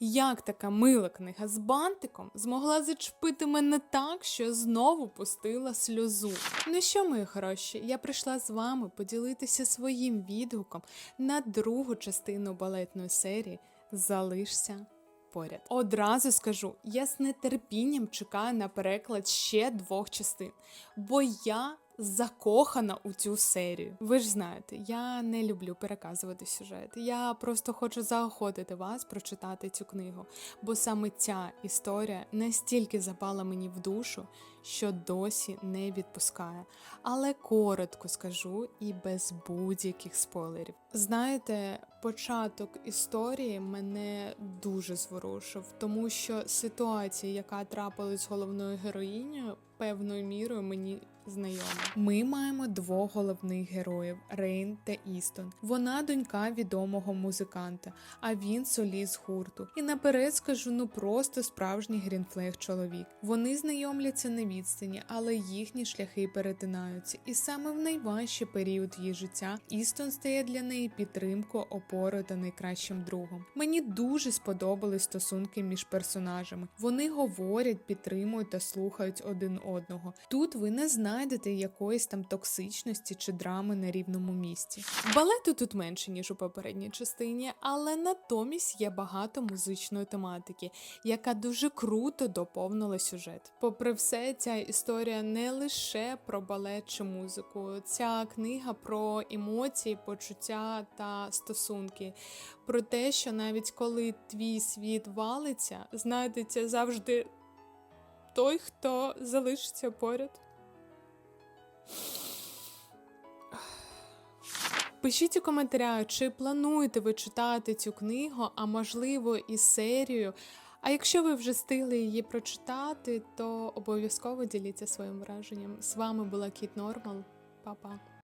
Як така мила книга з бантиком змогла зачепити мене так, що знову пустила сльозу? Ну що, мої хороші, я прийшла з вами поділитися своїм відгуком на другу частину балетної серії Залишся поряд. Одразу скажу, я з нетерпінням чекаю на переклад ще двох частин, бо я закохана у цю серію. Ви ж знаєте, я не люблю переказувати сюжет. Я просто хочу заохотити вас прочитати цю книгу, бо саме ця історія настільки запала мені в душу, що досі не відпускає. Але коротко скажу і без будь-яких спойлерів. Знаєте, початок історії мене дуже зворушив, тому що ситуація, яка трапилась з головною героїнею, певною мірою мені знайома. Ми маємо двох головних героїв Рейн та Істон. Вона донька відомого музиканта, а він соліст гурту. І наперед скажу, ну просто справжній грінфлег чоловік. Вони знайомляться на відстані, але їхні шляхи перетинаються. І саме в найважчий період її життя Істон стає для неї підтримкою, опорою та найкращим другом. Мені дуже сподобались стосунки між персонажами. Вони говорять, підтримують та слухають один одного. Тут ви не знайдете якоїсь там токсичності чи драми на рівному місці. Балету тут менше ніж у попередній частині, але натомість є багато музичної тематики, яка дуже круто доповнила сюжет. Попри все, ця історія не лише про балет чи музику. Ця книга про емоції, почуття та стосунки. Про те, що навіть коли твій світ валиться, знайдеться завжди той, хто залишиться поряд. Пишіть у коментарях, чи плануєте ви читати цю книгу, а можливо і серію. А якщо ви вже встигли її прочитати, то обов'язково діліться своїм враженням. З вами була Кіт Нормал. Па-па.